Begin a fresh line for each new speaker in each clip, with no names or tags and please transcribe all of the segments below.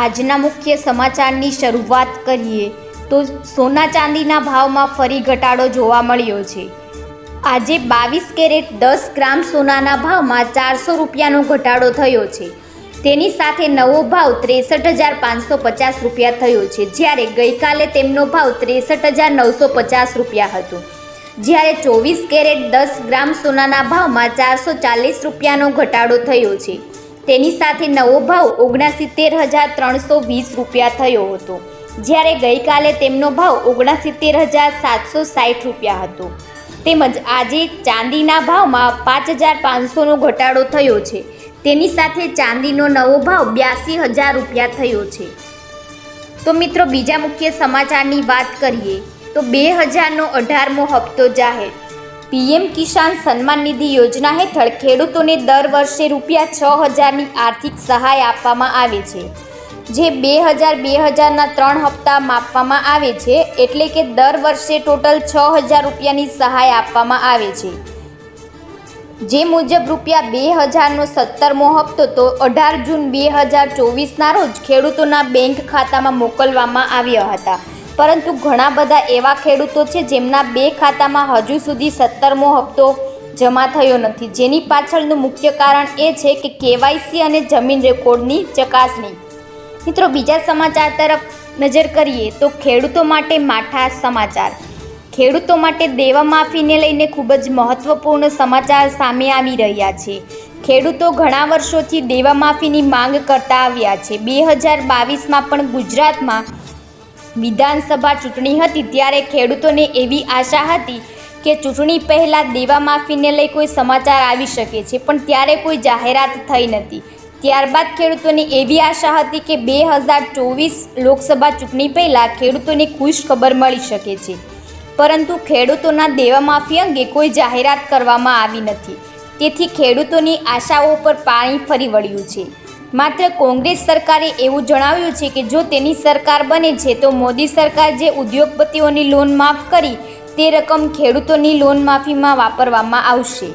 આજના મુખ્ય સમાચારની શરૂઆત કરીએ તો સોના ચાંદીના ભાવમાં ફરી ઘટાડો જોવા મળ્યો છે. આજે બાવીસ કેરેટ દસ ગ્રામ સોનાના ભાવમાં ચારસો રૂપિયાનો ઘટાડો થયો છે. તેની સાથે નવો ભાવ ત્રેસઠ હજાર પાંચસો પચાસ રૂપિયા થયો છે, જ્યારે ગઈકાલે તેમનો ભાવ ત્રેસઠ હજાર નવસો પચાસ રૂપિયા હતો. જ્યારે ચોવીસ કેરેટ દસ ગ્રામ સોનાના ભાવમાં ચારસો ચાલીસ રૂપિયાનો ઘટાડો થયો છે. તેની સાથે નવો ભાવ ઓગણસિત્તેર હજાર ત્રણસો વીસ રૂપિયા થયો હતો. જ્યારે ગઈકાલે તેમનો ભાવ ઓગણસિત્તેર હજાર સાતસો સાઠ રૂપિયા હતો. તેમજ આજે ચાંદીના ભાવમાં પાંચ હજાર પાંચસોનો ઘટાડો થયો છે. તેની સાથે ચાંદીનો નવો ભાવ બ્યાસી હજાર રૂપિયા થયો છે. તો મિત્રો, બીજા મુખ્ય સમાચારની વાત કરીએ તો બે હજારનો અઢારમો હપ્તો જાહેર પીએમ કિસાન સન્માન નિધિ યોજના હેઠળ ખેડૂતોને દર વર્ષે રૂપિયા છ હજારની આર્થિક સહાય આપવામાં આવે છે. જે બે હજાર બે હજારના ત્રણ હપ્તા માપવામાં આવે છે, એટલે કે દર વર્ષે ટોટલ છ હજાર રૂપિયાની સહાય આપવામાં આવે છે. જે મુજબ રૂપિયા બે હજારનો સત્તરમો હપ્તો તો અઢાર જૂન બે હજાર ચોવીસના રોજ ખેડૂતોના બેંક ખાતામાં મોકલવામાં આવ્યા હતા. પરંતુ ઘણા બધા એવા ખેડૂતો છે જેમના બે ખાતામાં હજુ સુધી સત્તરમો હપ્તો જમા થયો નથી. જેની પાછળનું મુખ્ય કારણ એ છે કે કેવાયસી અને જમીન રેકોર્ડની ચકાસણી. મિત્રો, બીજા સમાચાર તરફ નજર કરીએ તો ખેડૂતો માટે માઠા સમાચાર. ખેડૂતો માટે દેવા માફીને લઈને ખૂબ જ મહત્વપૂર્ણ સમાચાર સામે આવી રહ્યા છે. ખેડૂતો ઘણા વર્ષોથી દેવા માફીની માંગ કરતા આવ્યા છે. બે હજાર બાવીસમાં પણ ગુજરાતમાં વિધાનસભા ચૂંટણી હતી ત્યારે ખેડૂતોને એવી આશા હતી કે ચૂંટણી પહેલાં દેવા માફીને લઈ કોઈ સમાચાર આવી શકે છે, પણ ત્યારે કોઈ જાહેરાત થઈ નથી. ત્યારબાદ ખેડૂતોને એવી આશા હતી કે બે હજાર ચોવીસ લોકસભા ચૂંટણી પહેલાં ખેડૂતોને ખુશ ખબર મળી શકે છે. પરંતુ ખેડૂતોના દેવા માફી અંગે કોઈ જાહેરાત કરવામાં આવી નથી. તેથી ખેડૂતોની આશાઓ પર પાણી ફરી વળ્યું છે. માત્ર કોંગ્રેસ સરકારે એવું જણાવ્યું છે કે જો તેની સરકાર બને છે, તો મોદી સરકાર જે ઉદ્યોગપતિઓની લોન માફ કરી, તે રકમ ખેડૂતોની લોન માફીમાં વાપરવામાં આવશે.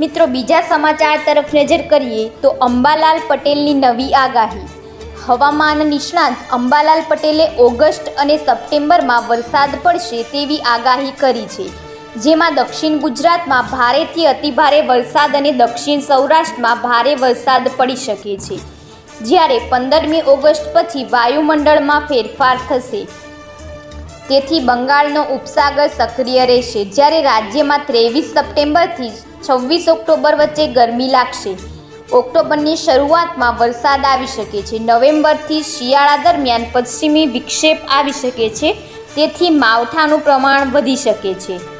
મિત્રો, બીજા સમાચાર તરફ નજર કરીએ, તો અંબાલાલ પટેલની નવી આગાહી. હવામાન નિષ્ણાંત અંબાલાલ પટેલે ઓગસ્ટ અને સપ્ટેમ્બરમાં વરસાદ પડશે તેવી આગાહી કરી છે. જેમાં દક્ષિણ ગુજરાતમાં ભારેથી અતિભારે વરસાદ અને દક્ષિણ સૌરાષ્ટ્રમાં ભારે વરસાદ પડી શકે છે. જ્યારે પંદરમી ઓગસ્ટ પછી વાયુમંડળમાં ફેરફાર થશે. તેથી બંગાળનો ઉપસાગર સક્રિય રહેશે. જ્યારે રાજ્યમાં ત્રેવીસ સપ્ટેમ્બરથી છવ્વીસ ઓક્ટોબર વચ્ચે ગરમી લાગશે. ઓક્ટોબરની શરૂઆતમાં વરસાદ આવી શકે છે. નવેમ્બરથી શિયાળા દરમિયાન પશ્ચિમી વિક્ષેપ આવી શકે છે. તેથી માવઠાનું પ્રમાણ વધી શકે છે.